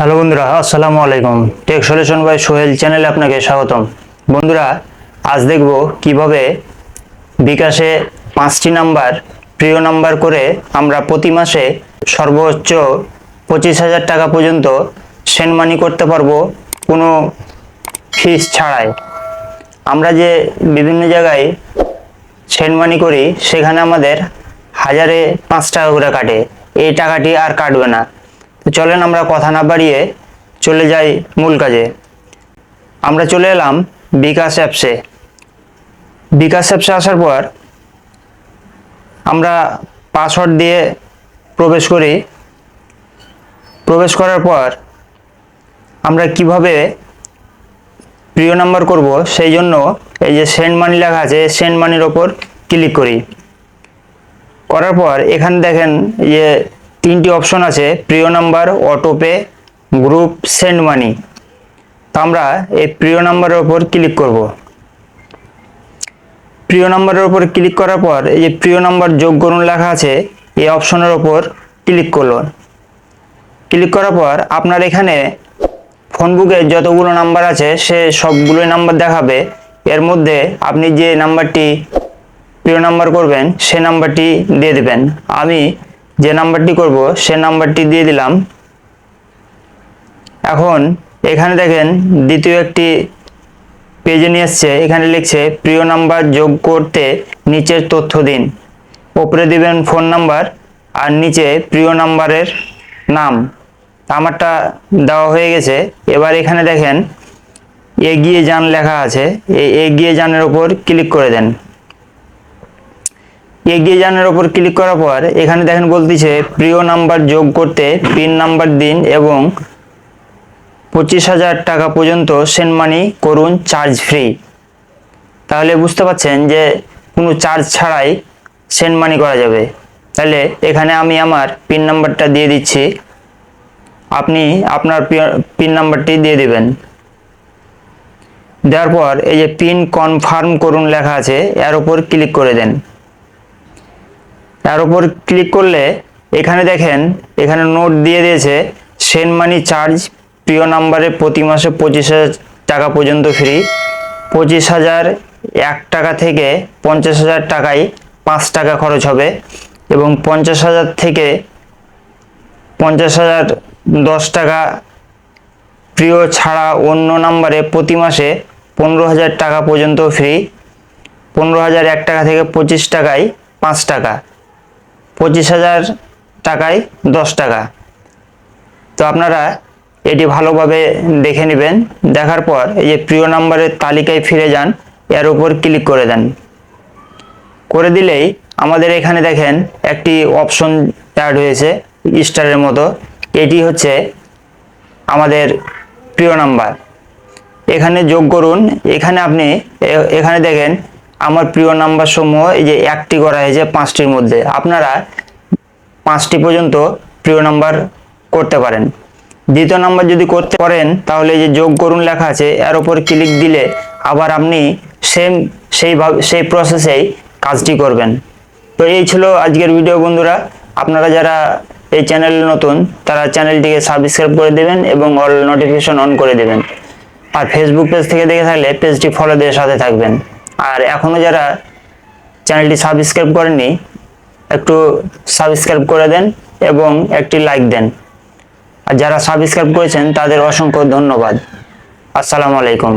Hello বন্ধুরা, আসসালামু আলাইকুম। টেক সলিউশন বাই সোহেল চ্যানেলে আপনাকে স্বাগতম। বন্ধুরা, আজ দেখব কীভাবে বিকাশে পাঁচটি নাম্বার, প্রিয় নাম্বার করে আমরা প্রতি মাসে সর্বোচ্চ পঁচিশ হাজার টাকা পর্যন্ত সেন্ড মানি করতে পারব কোনো ফিস ছাড়াই। আমরা যে বিভিন্ন জায়গায় সেন্ড মানি করি, সেখানে আমাদের হাজারে পাঁচ টাকা করে কাটে। এই টাকাটি আর কাটবে না। তো চলেন আমরা কথা না বাড়িয়ে চলে যাই মূল কাজে। আমরা চলে এলাম বিকাশ অ্যাপসে বিকাশ অ্যাপসে আসার পর আমরা পাসওয়ার্ড দিয়ে প্রবেশ করি। প্রবেশ করার পর আমরা কীভাবে প্রিয় নাম্বার করব সেই জন্য এই যে সেন্ড মানি লেখা আছে সেন্ড মানির ওপর ক্লিক করি। করার পর এখানে দেখেন যে তিনটি অপশন আছে, প্রিয় number, autopay, group, send money. তো আমরা এই প্রিয় নাম্বারের ওপর ক্লিক করব। প্রিয় নাম্বারের ওপর ক্লিক করার পর এই যে প্রিয় নাম্বার যোগ করুন লেখা আছে, এই অপশনের ওপর ক্লিক করল। ক্লিক করার পর আপনার এখানে ফোন বুকে যতগুলো নাম্বার আছে, সে সবগুলোই নাম্বার দেখাবে। এর মধ্যে আপনি যে নাম্বারটি প্রিয় নাম্বার করবেন, সে নাম্বারটি দিয়ে দেবেন। আমি যে নাম্বারটি করব, সে নাম্বারটি দিয়ে দিলাম। এখন এখানে দেখেন দ্বিতীয় একটি পেজে নিয়ে এসছে, এখানে লিখছে, প্রিয় নাম্বার যোগ করতে নিচের তথ্য দিন। ওপরে দিবেন ফোন নাম্বার আর নিচে প্রিয় নাম্বারের নাম। আমারটা দেওয়া হয়ে গেছে। এবার এখানে দেখেন, এগিয়ে যান লেখা আছে। এই এগিয়ে যানের ওপর ক্লিক করে দেন। এগিয়ে যানের ওপর ক্লিক করার পর এখানে দেখেন বলতেছে প্রিয় নাম্বার যোগ করতে পিন নাম্বার দিন এবং পঁচিশ হাজার টাকা পর্যন্ত সেন্ড মানি করুন চার্জ ফ্রি তাহলে বুঝতে পারছেন যে কোনো চার্জ ছাড়াই সেন্ড মানি করা যাবে। তাহলে এখানে আমি আমার পিন নাম্বারটা দিয়ে দিচ্ছি। আপনি আপনার পিন নাম্বারটি দিয়ে দেবেন। দেওয়ার পর এই যে পিন কনফার্ম করুন লেখা আছে, এর উপর ক্লিক করে দেন। এর উপর ক্লিক করলে এখানে দেখেন, এখানে নোট দিয়ে দিয়েছে সেন্ড মানি চার্জ প্রিয় নাম্বারে প্রতি মাসে পঁচিশ হাজার টাকা পর্যন্ত ফ্রি পঁচিশ হাজার এক টাকা থেকে পঞ্চাশ হাজার টাকায় পাঁচ টাকা খরচ হবে এবং পঞ্চাশ হাজার থেকে পঞ্চাশ হাজার দশ টাকা প্রিয় ছাড়া অন্য নাম্বারে প্রতি মাসে পনেরো হাজার টাকা পর্যন্ত ফ্রি পনেরো হাজার এক টাকা থেকে পঁচিশ টাকায় পাঁচ টাকা। পঁচিশ হাজার টাকায় দশ টাকা। তো আপনারা এটি ভালোভাবে দেখে নেবেন। দেখার পর এই যে প্রিয় নাম্বারের তালিকায় ফিরে যান, এর উপর ক্লিক করে দেন। করে দিলেই আমাদের এখানে দেখেন একটি অপশন অ্যাড হয়েছে, স্টারের মতো। এটি হচ্ছে আমাদের প্রিয় নাম্বার। এখানে যোগ করুন। এখানে আপনি এখানে দেখেন আমার প্রিয় নাম্বার সমূহ এই যে একটি করা হয়েছে পাঁচটির মধ্যে। আপনারা পাঁচটি পর্যন্ত প্রিয় নাম্বার করতে পারেন। দ্বিতীয় নাম্বার যদি করতে পারেন, তাহলে যে যোগ করুন লেখা আছে, এর উপর ক্লিক দিলে আবার আপনি সেম সেইভাবে সেই প্রসেসেই কাজটি করবেন। তো এই ছিল আজকের ভিডিও বন্ধুরা। আপনারা যারা এই চ্যানেল নতুন, তারা চ্যানেলটিকে সাবস্ক্রাইব করে দেবেন এবং অল নোটিফিকেশন অন করে দেবেন। আর ফেসবুক পেজ থেকে দেখে থাকলে পেজটি ফলো দিয়ে সাথে থাকবেন। আর এখনও যারা চ্যানেলটি সাবস্ক্রাইব করেনি একটু সাবস্ক্রাইব করে দেন এবং একটি লাইক দেন। আর যারা সাবস্ক্রাইব করেছেন, তাদের অসংখ্য ধন্যবাদ। আসসালামু আলাইকুম।